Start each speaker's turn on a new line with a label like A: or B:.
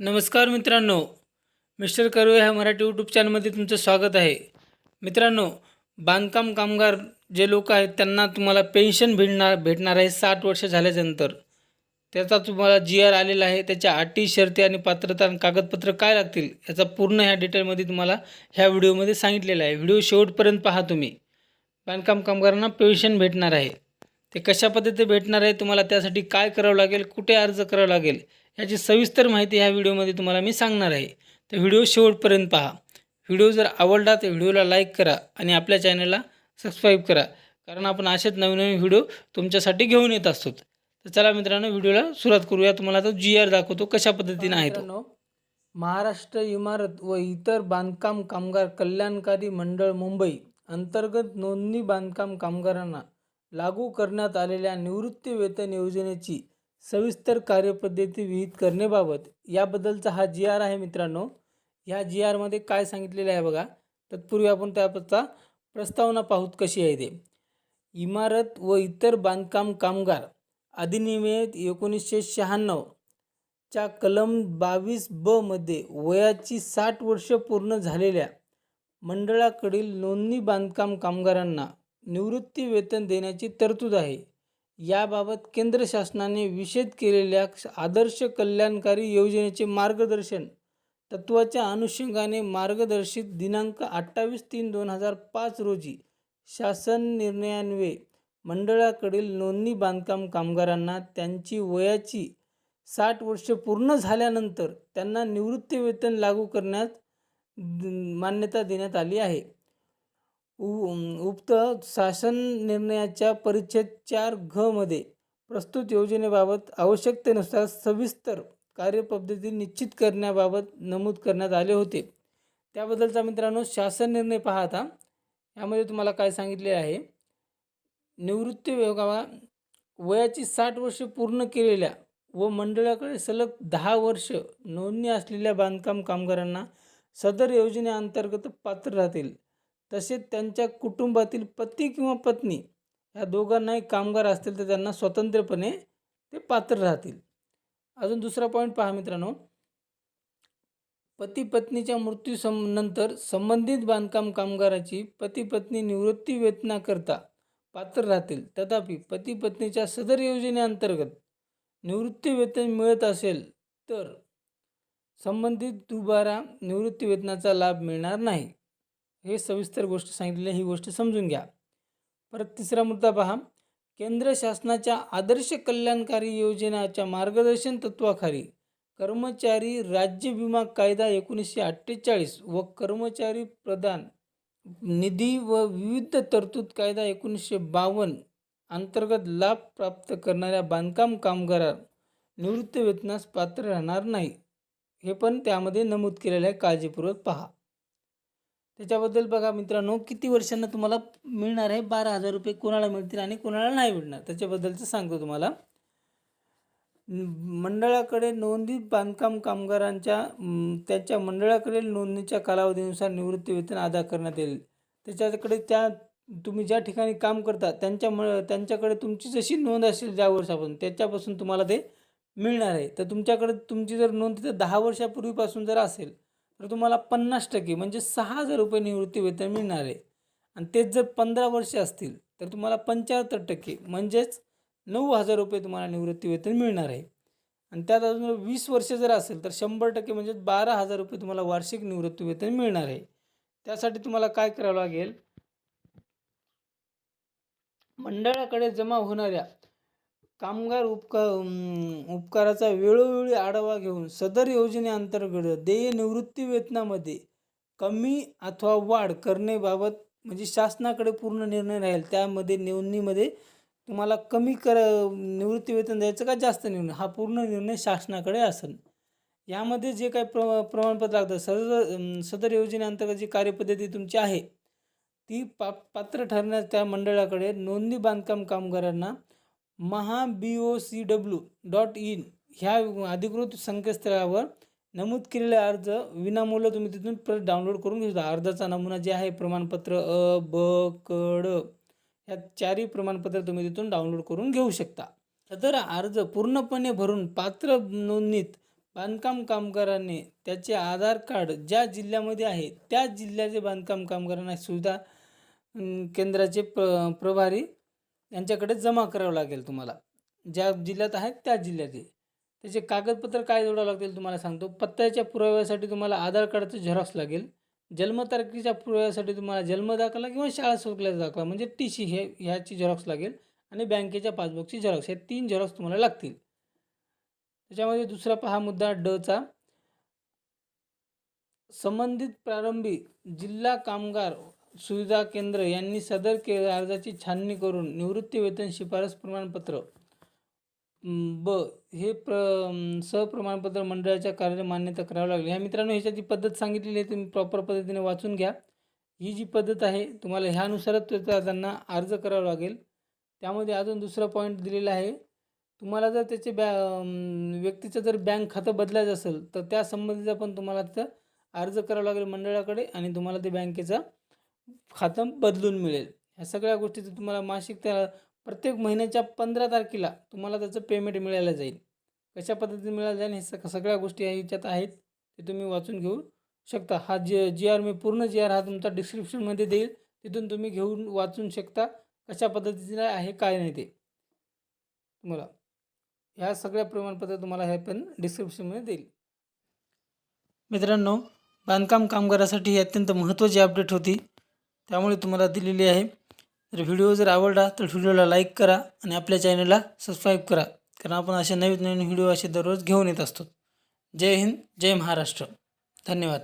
A: नमस्कार मित्रांनो मिस्टर कर्वे ह्या मराठी यूट्यूब चॅनलमध्ये तुमचं स्वागत आहे. मित्रांनो बांधकाम कामगार जे लोक आहेत त्यांना तुम्हाला पेन्शन भेटणार भेटणार आहे साठ वर्ष झाल्याच्यानंतर त्याचा तुम्हाला जी आर आलेला आहे त्याच्या अटी शर्ती आणि पात्रता आणि कागदपत्र काय लागतील याचा पूर्ण ह्या डिटेलमध्ये तुम्हाला ह्या व्हिडिओमध्ये सांगितलेला आहे. व्हिडिओ शेवटपर्यंत पहा तुम्ही. बांधकाम कामगारांना पेन्शन भेटणार आहे. ते कशा पद्धतीने भेटणार आहे तुम्हाला त्यासाठी काय करावं लागेल कुठे अर्ज करावा लागेल याची सविस्तर माहिती ह्या व्हिडिओमध्ये तुम्हाला मी सांगणार आहे. तर व्हिडिओ शेवटपर्यंत पहा. व्हिडिओ जर आवडला तर व्हिडिओला लाईक करा आणि आपल्या चॅनलला सबस्क्राईब करा. कारण आपण असेच नवीन नवीन व्हिडिओ तुमच्यासाठी घेऊन येत असतो. तर चला मित्रांनो व्हिडिओला सुरुवात करूया. तुम्हाला तो जी आर दाखवतो कशा पद्धतीने आहे तो. महाराष्ट्र इमारत व इतर बांधकाम कामगार कल्याणकारी मंडळ मुंबई अंतर्गत नोंदणी बांधकाम कामगारांना लागू करण्यात आलेल्या निवृत्ती वेतन योजनेची सविस्तर कार्यपद्धती विहित करण्याबाबत याबद्दलचा हा जी आर आहे मित्रांनो. ह्या जी आरमध्ये काय सांगितलेलं आहे बघा. तत्पूर्वी आपण त्याचा प्रस्तावना पाहूत कशी आहे ते. इमारत व इतर बांधकाम कामगार अधिनियमित एकोणीसशे शहाण्णव च्या कलम बावीस ब मध्ये वयाची साठ वर्ष पूर्ण झालेल्या मंडळाकडील नोंदणी बांधकाम कामगारांना निवृत्ती वेतन देण्याची तरतूद आहे. याबाबत केंद्र शासनाने विषेद केलेल्या आदर्श कल्याणकारी योजनेचे मार्गदर्शन तत्वाच्या अनुषंगाने मार्गदर्शित दिनांक अठ्ठावीस तीन दोन हजार पाच रोजी शासन निर्णयान्वये मंडळाकडील नोंदणी बांधकाम कामगारांना त्यांची वयाची साठ वर्ष पूर्ण झाल्यानंतर त्यांना निवृत्ती वेतन लागू करण्यात मान्यता देण्यात आली आहे. उ- उक्त शासन निर्णयाच्या परिच्छेद चार घ मध्ये प्रस्तुत योजनेबाबत आवश्यकतेनुसार सविस्तर कार्यपद्धती निश्चित करण्याबाबत नमूद करण्यात आले होते. त्याबद्दलचा मित्रांनो शासन निर्णय पाहता यामध्ये तुम्हाला काय सांगितले आहे? निवृत्ती विभागा वयाची साठ वर्ष पूर्ण केलेल्या व मंडळाकडे सलग दहा वर्ष नोंदणी असलेल्या बांधकाम कामगारांना सदर योजनेअंतर्गत पात्र राहतील. तसेच त्यांच्या कुटुंबातील पती किंवा पत्नी ह्या दोघांनाही कामगार असतील तर त्यांना स्वतंत्रपणे ते पात्र राहतील. अजून दुसरा पॉईंट पहा मित्रांनो. पती पत्नीच्या मृत्यू सं नंतर संबंधित बांधकाम कामगाराची पती पत्नी निवृत्ती वेतनाकरता पात्र राहतील. तथापि पती पत्नीच्या सदर योजनेअंतर्गत निवृत्ती वेतन मिळत असेल तर संबंधित दुबारा निवृत्ती वेतनाचा लाभ मिळणार नाही. हे सविस्तर गोष्ट सांगितलेली ही गोष्ट समजून घ्या. परत तिसरा मुद्दा पहा. केंद्र शासनाच्या आदर्श कल्याणकारी योजनाच्या मार्गदर्शन तत्वाखाली कर्मचारी राज्य विमा कायदा एकोणीसशे अठ्ठेचाळीस व कर्मचारी प्रदान निधी व विविध तरतूद कायदा एकोणीसशे बावन्न अंतर्गत लाभ प्राप्त करणाऱ्या बांधकाम कामगार निवृत्त वेतनास पात्र राहणार नाही. हे पण त्यामध्ये नमूद केलेलं आहे काळजीपूर्वक पहा. त्याच्याबद्दल बघा मित्रांनो किती वर्षांना तुम्हाला मिळणार आहे? बारा हजार रुपये कोणाला मिळतील आणि कोणाला नाही मिळणार? त्याच्याबद्दलचं सांगतो तुम्हाला. मंडळाकडे नोंदीत बांधकाम कामगारांच्या त्यांच्या मंडळाकडील नोंदणीच्या कालावधीनुसार निवृत्ती वेतन अदा करण्यात येईल. त्याच्याकडे त्या तुम्ही ज्या ठिकाणी काम करता त्यांच्या म त्यांच्याकडे तुमची जशी नोंद असेल ज्या वर्षापासून त्याच्यापासून तुम्हाला ते मिळणार आहे. तर तुमच्याकडे तुमची जर नोंद तिथं दहा वर्षापूर्वीपासून जर असेल तर तुम्हाला पन्नास टक्के म्हणजे सहा हजार रुपये निवृत्ती वेतन मिळणार आहे. आणि तेच जर पंधरा वर्ष असतील तर तुम्हाला पंच्याहत्तर टक्के म्हणजेच नऊ हजार रुपये तुम्हाला निवृत्ती वेतन मिळणार आहे. आणि त्यात अजून वीस वर्ष जर असेल तर शंभर टक्के म्हणजे बारा हजार रुपये तुम्हाला वार्षिक निवृत्ती वेतन मिळणार आहे. त्यासाठी तुम्हाला काय करावं लागेल? मंडळाकडे जमा होणाऱ्या कामगार उपका उपकाराचा वेळोवेळी आढावा घेऊन सदर योजनेअंतर्गत देय निवृत्ती वेतनामध्ये कमी अथवा वाढ करण्याबाबत म्हणजे शासनाकडे पूर्ण निर्णय राहील त्यामध्ये निवडणीमध्ये तुम्हाला कमी कर निवृत्ती वेतन द्यायचं का जास्त निर्णय? हा पूर्ण निर्णय शासनाकडे असेल यामध्ये जे काही प्र प्रमाणपत्र लागतं सदर सदर योजनेअंतर्गत जी कार्यपद्धती तुमची आहे ती पा पात्र ठरण्यास त्या मंडळाकडे नोंदणी बांधकाम कामगारांना Maha B O C W dot in ह्या अधिकृत संकेतस्थळावर नमूद केलेले अर्ज विनामूल्य तुम्ही तिथून परत डाउनलोड करून घेऊ शकता. अर्जाचा नमुना जे आहे प्रमाणपत्र अ ब कड ह्या चारही प्रमाणपत्र तुम्ही तिथून डाउनलोड करून घेऊ शकता. सदर अर्ज पूर्णपणे भरून पात्र नोंदणीत बांधकाम कामगाराने त्याचे आधार कार्ड ज्या जिल्ह्यामध्ये आहे त्या जिल्ह्याचे बांधकाम कामगारांना सुविधा केंद्राचे प्र प्रभारी यांच्याकडे जमा करावं लागेल तुम्हाला. ज्या जिल्ह्यात आहेत त्या जिल्ह्याचे त्याचे कागदपत्र काय जोडावं लागतील तुम्हाला सांगतो. पत्त्याच्या पुराव्यासाठी तुम्हाला आधार कार्डचं झेरॉक्स लागेल. जन्मतारखेच्या पुराव्यासाठी तुम्हाला जन्म दाखला किंवा शाळा सुटल्याचा दाखला म्हणजे टी सी हे ह्याची झेरॉक्स लागेल आणि बँकेच्या पासबुकची झेरॉक्स हे तीन झेरॉक्स तुम्हाला लागतील. त्याच्यामध्ये दुसरा पहा मुद्दा डचा संबंधित प्रारंभी जिल्हा कामगार सुविधा केंद्र यांनी सदर के अर्जाची छाननी करून निवृत्ती वेतन शिफारस प्रमाणपत्र ब हे प्र अं, सहप्रमाणपत्र मंडळाच्या कार्यालय मान्यता करावं लागली. ह्या मित्रांनो ह्याच्यात जी पद्धत सांगितलेली आहे तुम्ही प्रॉपर पद्धतीने वाचून घ्या. ही जी पद्धत आहे तुम्हाला ह्यानुसारच त्यांना अर्ज करावा लागेल. त्यामध्ये अजून दुसरा पॉईंट दिलेला आहे. तुम्हाला जर त्याचे बॅ व्यक्तीचं जर बँक खातं बदलायचं असेल तर त्यासंबंधीचा पण तुम्हाला तिथं अर्ज करावा लागेल मंडळाकडे आणि तुम्हाला ते बँकेचा खातं बदलून मिळेल. ह्या सगळ्या गोष्टीचं तुम्हाला मासिक त्या प्रत्येक महिन्याच्या पंधरा तारखेला तुम्हाला त्याचं पेमेंट मिळायला जाईल. कशा पद्धतीने मिळायला जाईल हे सग सगळ्या गोष्टी याच्यात आहेत. ते तुम्ही वाचून घेऊ शकता. हा जे जी आर मी पूर्ण जी आर हा तुमचा डिस्क्रिप्शनमध्ये देईल. तिथून तुम्ही घेऊन वाचून शकता. कशा पद्धतीने आहे काय नाही ते. तुम्हाला ह्या सगळ्या प्रमाणपत्र तुम्हाला हे पण डिस्क्रिप्शनमध्ये देईल. मित्रांनो बांधकाम कामगारासाठी ही अत्यंत महत्त्वाची अपडेट होती. त्यामुळे तुम्हाला दिलेली आहे. तर व्हिडिओ जर आवडला तर व्हिडिओला लाईक करा आणि आपल्या चॅनलला सबस्क्राईब करा. कारण आपण असे नवीन नवीन व्हिडिओ असे दररोज घेऊन येत असतो. जय हिंद जय महाराष्ट्र. धन्यवाद.